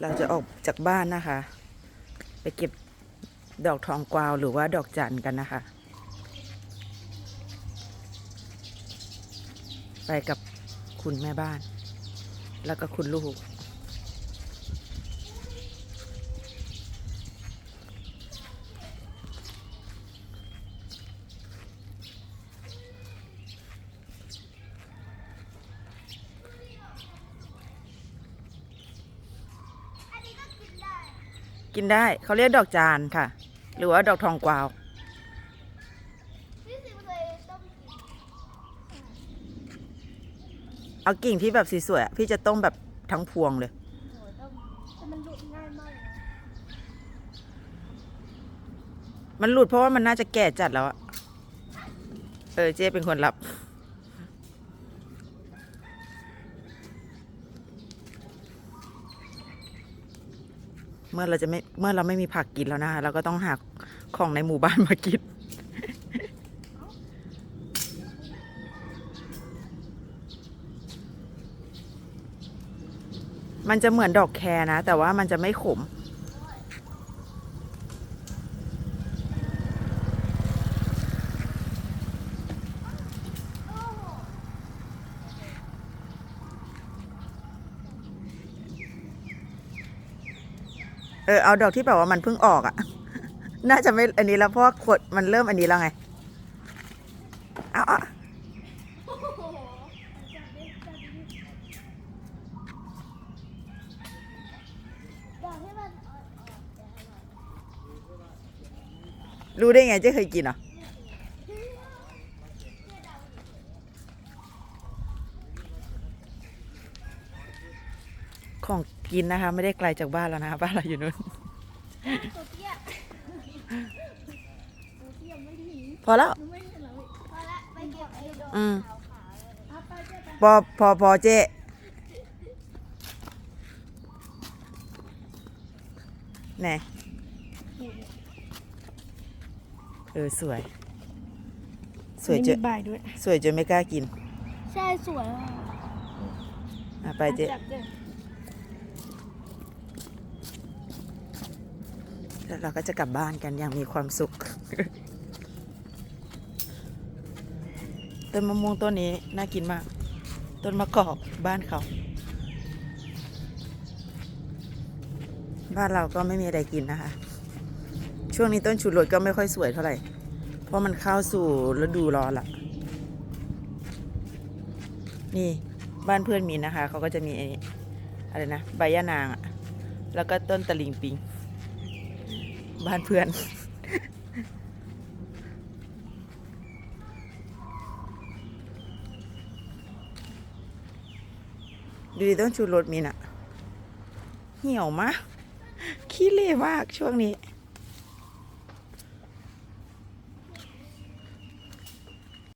เราจะออกจากบ้านนะคะ ไปเก็บดอกทองกวาวหรือว่าดอกจันกันนะคะ ไปกับคุณแม่บ้าน แล้วก็คุณลูก กินได้เขาเรียกดอกจานค่ะ หรือว่าดอกทองกวาวเอากิ่งที่แบบสวยๆพี่จะต้มแบบทั้งพวงเลยมันหลุดเพราะว่ามันน่าจะแก่จัดแล้วอะเออเจ๊เป็นคนรับ เมื่อเราจะไม่เมื่อเราไม่มีผักกินแล้วนะคะเราก็ต้องหาของในหมู่บ้านมากินมันจะเหมือนดอกแครนะ แต่ว่ามันจะไม่ขม เออเอาดอกที่แบบว่ามันเพิ่งออกอะ่ะ น่าจะไม่อันนี้แล้วเพราะขวดมันเริ่มอันนี้แล้วไง เอาเอาโอ้โหจับดิจับดิดอกที่มันอ่อนๆจะรู้ได้ไงเจ๊เคยกินเหรอของ กินนะคะ ไม่ได้ไกลจากบ้านแล้วนะคะบ้านเราอยู่นู้นตัวเตี้ยตัวเตี้ยไม่ดีพอแล้วหนูไม่เห็นหรอกพอละไปเก็บไอ้ดอกอืมขาวๆเลยเอาไปเจ๊ไปพอพอพอเจ๊แน่เออ สวย สวยจนบายด้วยสวยจนไม่กล้ากิน ใช่ สวยมากอะไปเจ๊ จับดิ แล้วเราก็จะกลับบ้านกันอย่างมีความสุข ต้นมะม่วงต้นนี้น่ากินมาก ต้นมะกอกบ้านเขา บ้านเราก็ไม่มีอะไรกินนะคะ ช่วงนี้ต้นชูรสก็ไม่ค่อยสวยเท่าไหร่ เพราะมันเข้าสู่ฤดูร้อนละนี่บ้านเพื่อนมีนะคะ เขาก็จะมีไอ้อะไรนะ ใบยะนางอะแล้วก็ต้นตะลิงปิง บ้านเพื่อน ดูดิต้อนชูรถมีน่ะ เหี่ยวมากขี้เละมากช่วงนี้